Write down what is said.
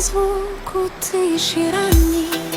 Звуку у тиші ранній.